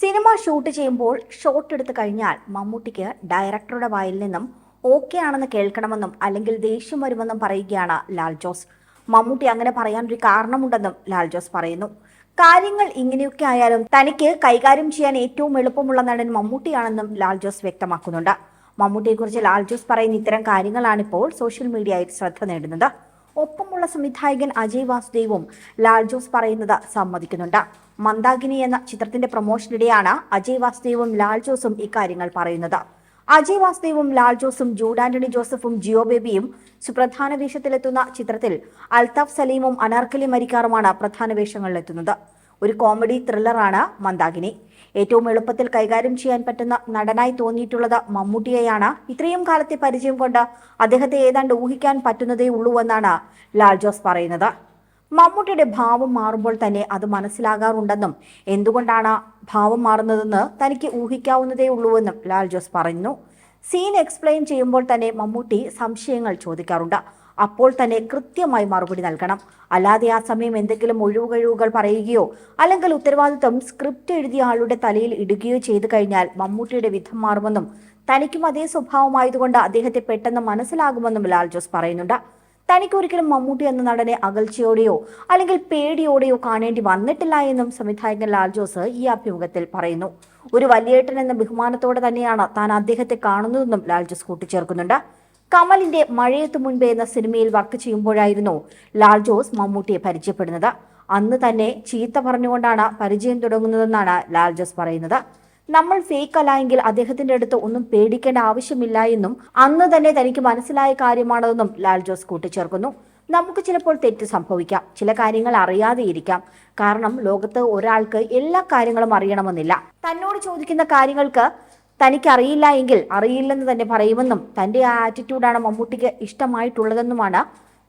Cinema shoot ചെയ്യുമ്പോൾ shot എടുത്തു കഴിഞ്ഞാൽ മമ്മൂട്ടിക്ക് ഡയറക്ടറുടെ വായിൽ നിന്നും ഓക്കെ ആണെന്ന് കേൾക്കണമെന്നും അല്ലെങ്കിൽ ദേഷ്യം വരുമെന്നും പറയുകയാണ് ലാൽ ജോസ്. മമ്മൂട്ടി അങ്ങനെ പറയാനൊരു കാരണമുണ്ടെന്നും ലാൽ ജോസ് പറയുന്നു. കാര്യങ്ങൾ ഇങ്ങനെയൊക്കെ ആയാലും തനിക്ക് കൈകാര്യം ചെയ്യാൻ ഏറ്റവും എളുപ്പമുള്ള നടൻ മമ്മൂട്ടിയാണെന്നും ലാൽ ജോസ് വ്യക്തമാക്കുന്നുണ്ട്. മമ്മൂട്ടിയെക്കുറിച്ച് ലാൽ ജോസ് പറയുന്ന ഇത്തരം കാര്യങ്ങളാണ് ഇപ്പോൾ സോഷ്യൽ മീഡിയയിൽ ശ്രദ്ധ നേടുന്നത്. ഒപ്പമുള്ള സംവിധായകൻ അജയ് വാസുദേവും ലാൽ ജോസ് പറയുന്നത് സമ്മതിക്കുന്നുണ്ട്. മന്ദാകിനി എന്ന ചിത്രത്തിന്റെ പ്രൊമോഷനിടെയാണ് അജയ് വാസുദേവും ലാൽ ജോസും ഇക്കാര്യങ്ങൾ പറയുന്നത്. അജയ് വാസുദേവും ലാൽ ജോസും ജൂഡ് ആന്റണി ജോസഫും ജിയോ ബേബിയും സുപ്രധാന വേഷത്തിലെത്തുന്ന ചിത്രത്തിൽ അൽതാഫ് സലീമും അനാർക്കലി മരിക്കാറുമാണ് പ്രധാന വേഷങ്ങളിലെത്തുന്നത്. ഒരു കോമഡി ത്രില്ലറാണ് മന്ദാഗിനി ഏറ്റവും എളുപ്പത്തിൽ കൈകാര്യം ചെയ്യാൻ പറ്റുന്ന നടനായി തോന്നിയിട്ടുള്ളത് മമ്മൂട്ടിയെയാണ്. ഇത്രയും കാലത്തെ പരിചയം കൊണ്ട് അദ്ദേഹത്തെ ഏതാണ്ട് ഊഹിക്കാൻ പറ്റുന്നതേ ഉള്ളൂ എന്നാണ് ലാൽ ജോസ് പറയുന്നത്. മമ്മൂട്ടിയുടെ ഭാവം മാറുമ്പോൾ തന്നെ അത് മനസ്സിലാകാറുണ്ടെന്നും എന്തുകൊണ്ടാണ് ഭാവം മാറുന്നതെന്ന് തനിക്ക് ഊഹിക്കാവുന്നതേ ഉള്ളൂവെന്നും ലാൽ ജോസ് പറഞ്ഞു സീൻ എക്സ്പ്ലെയിൻ ചെയ്യുമ്പോൾ തന്നെ മമ്മൂട്ടി സംശയങ്ങൾ ചോദിക്കാറുണ്ട്. അപ്പോൾ തന്നെ കൃത്യമായി മറുപടി നൽകണം. അല്ലാതെ ആ സമയം എന്തെങ്കിലും ഒഴിവുകഴിവുകൾ പറയുകയോ അല്ലെങ്കിൽ ഉത്തരവാദിത്വം സ്ക്രിപ്റ്റ് എഴുതിയ ആളുടെ തലയിൽ ഇടുകയോ ചെയ്തു കഴിഞ്ഞാൽ മമ്മൂട്ടിയുടെ വിധം മാറുമെന്നും തനിക്കും അതേ സ്വഭാവമായതുകൊണ്ട് അദ്ദേഹത്തെ പെട്ടെന്ന് മനസ്സിലാകുമെന്നും ലാൽ ജോസ് പറയുന്നുണ്ട്. തനിക്ക് ഒരിക്കലും മമ്മൂട്ടി എന്ന നടനെ അകൽച്ചയോടെയോ അല്ലെങ്കിൽ പേടിയോടെയോ കാണേണ്ടി വന്നിട്ടില്ല എന്നും സംവിധായകൻ ലാൽ ജോസ് ഈ അഭിമുഖത്തിൽ പറയുന്നു. ഒരു വലിയേട്ടൻ എന്ന ബഹുമാനത്തോടെ തന്നെയാണ് താൻ അദ്ദേഹത്തെ കാണുന്നതെന്നും ലാൽ ജോസ് കൂട്ടിച്ചേർക്കുന്നുണ്ട്. കമലിന്റെ മഴയത്ത് മുൻപേ എന്ന സിനിമയിൽ വർക്ക് ചെയ്യുമ്പോഴായിരുന്നു ലാൽ ജോസ് മമ്മൂട്ടിയെ പരിചയപ്പെടുന്നത്. അന്ന് തന്നെ ചീത്ത പറഞ്ഞുകൊണ്ടാണ് പരിചയം തുടങ്ങുന്നതെന്നാണ് ലാൽ ജോസ് പറയുന്നത്. നമ്മൾ ഫേക്ക് അല്ല എങ്കിൽ അദ്ദേഹത്തിന്റെ അടുത്ത് ഒന്നും പേടിക്കേണ്ട ആവശ്യമില്ല എന്നും അന്ന് തന്നെ തനിക്ക് മനസ്സിലായ കാര്യമാണതെന്നും ലാൽ ജോസ് കൂട്ടിച്ചേർക്കുന്നു. നമുക്ക് ചിലപ്പോൾ തെറ്റ് സംഭവിക്കാം. ചില കാര്യങ്ങൾ അറിയാതെ ഇരിക്കാം. കാരണം ലോകത്ത് ഒരാൾക്ക് എല്ലാ കാര്യങ്ങളും അറിയണമെന്നില്ല. തന്നോട് ചോദിക്കുന്ന കാര്യങ്ങൾക്ക് തനിക്ക് അറിയില്ല എങ്കിൽ അറിയില്ലെന്ന് തന്നെ പറയുമെന്നും തന്റെ ആ ആറ്റിറ്റ്യൂഡാണ് മമ്മൂട്ടിക്ക് ഇഷ്ടമായിട്ടുള്ളതെന്നുമാണ്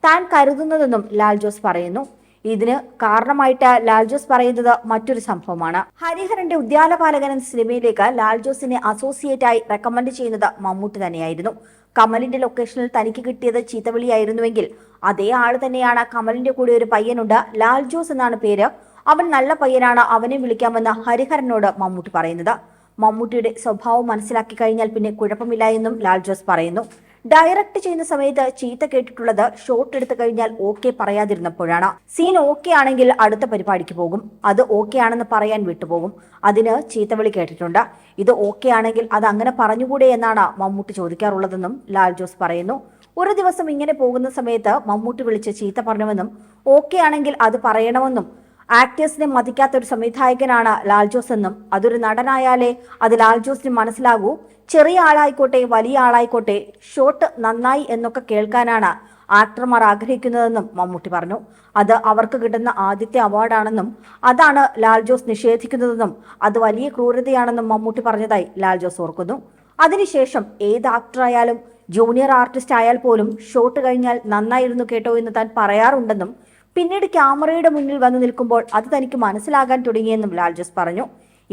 താൻ കരുതുന്നതെന്നും ലാൽ ജോസ് പറയുന്നു. ഇതിന് കാരണമായിട്ട് ലാൽജോസ് പറയുന്നത് മറ്റൊരു സംഭവമാണ്. ഹരിഹരന്റെ ഉദ്യാനപാലകൻ സിനിമയിലേക്ക് ലാൽ ജോസിനെ അസോസിയേറ്റ് ആയി റെക്കമെൻഡ് ചെയ്യുന്നത് മമ്മൂട്ടി തന്നെയായിരുന്നു. കമലിന്റെ ലൊക്കേഷനിൽ തനിക്ക് കിട്ടിയത് ചീത്തവിളിയായിരുന്നുവെങ്കിൽ അതേ ആൾ തന്നെയാണ്. കമലിന്റെ കൂടെ ഒരു പയ്യനുണ്ട് ലാൽജോസ് എന്നാണ് പേര്. അവൻ നല്ല പയ്യനാണ് അവനെ വിളിക്കാമെന്ന് ഹരിഹരനോട് മമ്മൂട്ടി പറയുന്നത്. മമ്മൂട്ടിയുടെ സ്വഭാവം മനസ്സിലാക്കി കഴിഞ്ഞാൽ പിന്നെ കുഴപ്പമില്ല എന്നും ലാൽജോസ് പറയുന്നു. ഡയറക്റ്റ് ചെയ്യുന്ന സമയത്ത് ചീത്ത കേട്ടിട്ടുള്ളത് ഷോട്ട് എടുത്തു കഴിഞ്ഞാൽ ഓക്കെ പറയാതിരുന്നപ്പോഴാണ്. സീൻ ഓക്കെ ആണെങ്കിൽ അടുത്ത പരിപാടിക്ക് പോകും. അത് ഓക്കെ ആണെന്ന് പറയാൻ വിട്ടുപോകും. അതിന് ചീത്തവിളി കേട്ടിട്ടുണ്ട്. ഇത് ഓക്കെ ആണെങ്കിൽ അത് അങ്ങനെ പറഞ്ഞുകൂടെ എന്നാണ് മമ്മൂട്ടി ചോദിക്കാറുള്ളതെന്നും ലാൽ ജോസ് പറയുന്നു. ഒരു ദിവസം ഇങ്ങനെ പോകുന്ന സമയത്ത് മമ്മൂട്ടി വിളിച്ച് ചീത്ത പറഞ്ഞുവെന്നും ഓക്കെ ആണെങ്കിൽ അത് പറയണമെന്നും ആക്ടേഴ്സിനെ മതിക്കാത്ത ഒരു സംവിധായകനാണ് ലാൽ ജോസ് എന്നും അതൊരു നടനായാലേ അത് ലാൽ ജോസിന് മനസ്സിലാകൂ. ചെറിയ ആളായിക്കോട്ടെ വലിയ ആളായിക്കോട്ടെ ഷോട്ട് നന്നായി എന്നൊക്കെ കേൾക്കാനാണ് ആക്ടർമാർ ആഗ്രഹിക്കുന്നതെന്നും മമ്മൂട്ടി പറഞ്ഞു. അത് അവർക്ക് കിട്ടുന്ന ആദ്യത്തെ അവാർഡാണെന്നും അതാണ് ലാൽ ജോസ് നിഷേധിക്കുന്നതെന്നും അത് വലിയ ക്രൂരതയാണെന്നും മമ്മൂട്ടി പറഞ്ഞതായി ലാൽ ജോസ് ഓർക്കുന്നു. അതിനുശേഷം ഏത് ആക്ടറായാലും ജൂനിയർ ആർട്ടിസ്റ്റ് ആയാൽ പോലും ഷോട്ട് കഴിഞ്ഞാൽ നന്നായിരുന്നു കേട്ടോ എന്ന് താൻ പറയാറുണ്ടെന്നും പിന്നീട് ക്യാമറയുടെ മുന്നിൽ വന്നു നിൽക്കുമ്പോൾ അത് തനിക്ക് മനസ്സിലാകാൻ തുടങ്ങിയെന്നും ലാൽജസ് പറഞ്ഞു.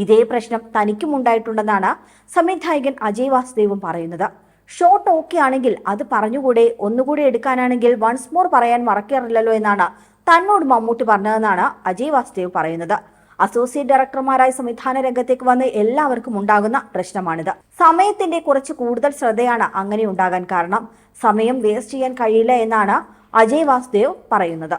ഇതേ പ്രശ്നം തനിക്കും ഉണ്ടായിട്ടുണ്ടെന്നാണ് സംവിധായകൻ അജയ് വാസുദേവും പറയുന്നത്. ഷോട്ട് ഓക്കെ ആണെങ്കിൽ അത് പറഞ്ഞുകൂടെ ഒന്നുകൂടി എടുക്കാനാണെങ്കിൽ വൺസ് മോർ പറയാൻ മറക്കാറില്ലല്ലോ എന്നാണ് തന്നോട് മമ്മൂട്ടി പറഞ്ഞതെന്നാണ് അജയ് വാസുദേവ് പറയുന്നത്. അസോസിയേറ്റ് ഡയറക്ടർമാരായ സംവിധാന രംഗത്തേക്ക് വന്ന് എല്ലാവർക്കും ഉണ്ടാകുന്ന പ്രശ്നമാണിത്. സമയത്തിന്റെ കുറച്ച് കൂടുതൽ ശ്രദ്ധയാണ് അങ്ങനെ ഉണ്ടാകാൻ കാരണം. സമയം വേസ്റ്റ് ചെയ്യാൻ കഴിയില്ല എന്നാണ് അജയ് വാസുദേവ് പറയുന്നത്.